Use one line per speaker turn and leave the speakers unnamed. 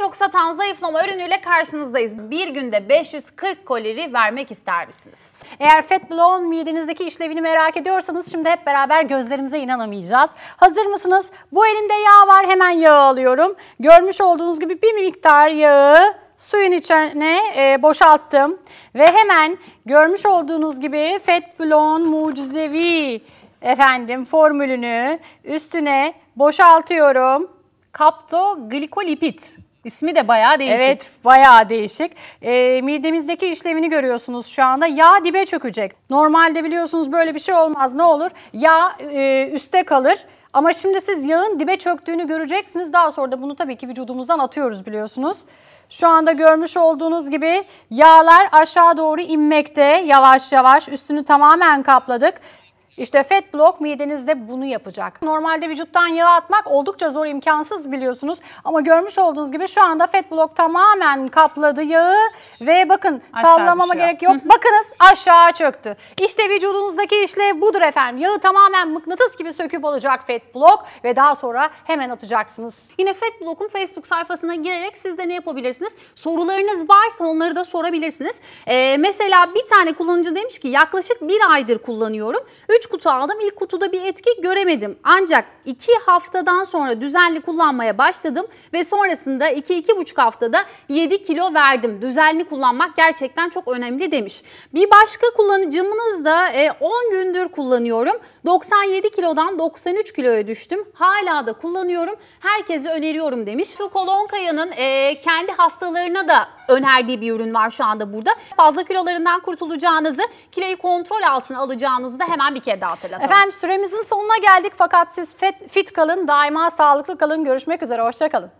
çok satan zayıflama ürünüyle karşınızdayız. Bir günde 540 kalori vermek ister misiniz?
Eğer Fat Blown midenizdeki işlevini merak ediyorsanız şimdi hep beraber gözlerimize inanamayacağız. Hazır mısınız? Bu elimde yağ var hemen yağ alıyorum. Görmüş olduğunuz gibi bir miktar yağı suyun içine e, boşalttım. Ve hemen görmüş olduğunuz gibi Fat Blown mucizevi efendim formülünü üstüne boşaltıyorum.
Kapto glikolipid. İsmi de bayağı değişik.
Evet bayağı değişik. Ee, midemizdeki işlevini görüyorsunuz şu anda. Yağ dibe çökecek. Normalde biliyorsunuz böyle bir şey olmaz. Ne olur? Yağ e, üstte kalır. Ama şimdi siz yağın dibe çöktüğünü göreceksiniz. Daha sonra da bunu tabii ki vücudumuzdan atıyoruz biliyorsunuz. Şu anda görmüş olduğunuz gibi yağlar aşağı doğru inmekte yavaş yavaş. Üstünü tamamen kapladık. İşte Fat Block midenizde bunu yapacak. Normalde vücuttan yağ atmak oldukça zor, imkansız biliyorsunuz. Ama görmüş olduğunuz gibi şu anda Fat Block tamamen kapladı yağı ve bakın
Aşağı
sallamama
düşüyor.
gerek yok. Bakınız aşağı çöktü. İşte vücudunuzdaki işlev budur efendim. Yağı tamamen mıknatıs gibi söküp alacak Fat Block ve daha sonra hemen atacaksınız.
Yine Fat Block'un Facebook sayfasına girerek siz de ne yapabilirsiniz? Sorularınız varsa onları da sorabilirsiniz. Ee, mesela bir tane kullanıcı demiş ki yaklaşık bir aydır kullanıyorum. 3 kutu aldım. İlk kutuda bir etki göremedim. Ancak 2 haftadan sonra düzenli kullanmaya başladım ve sonrasında 2-2,5 haftada 7 kilo verdim. Düzenli kullanmak gerçekten çok önemli demiş. Bir başka kullanıcımız da e, 10 gündür kullanıyorum. 97 kilodan 93 kiloya düştüm. Hala da kullanıyorum. Herkese öneriyorum demiş. Bu Kolonkaya'nın e, kendi hastalarına da önerdiği bir ürün var şu anda burada. Fazla kilolarından kurtulacağınızı, kiloyu kontrol altına alacağınızı da hemen bir kere daha hatırlatalım.
Efendim süremizin sonuna geldik fakat siz fit, fit kalın, daima sağlıklı kalın. Görüşmek üzere, hoşçakalın.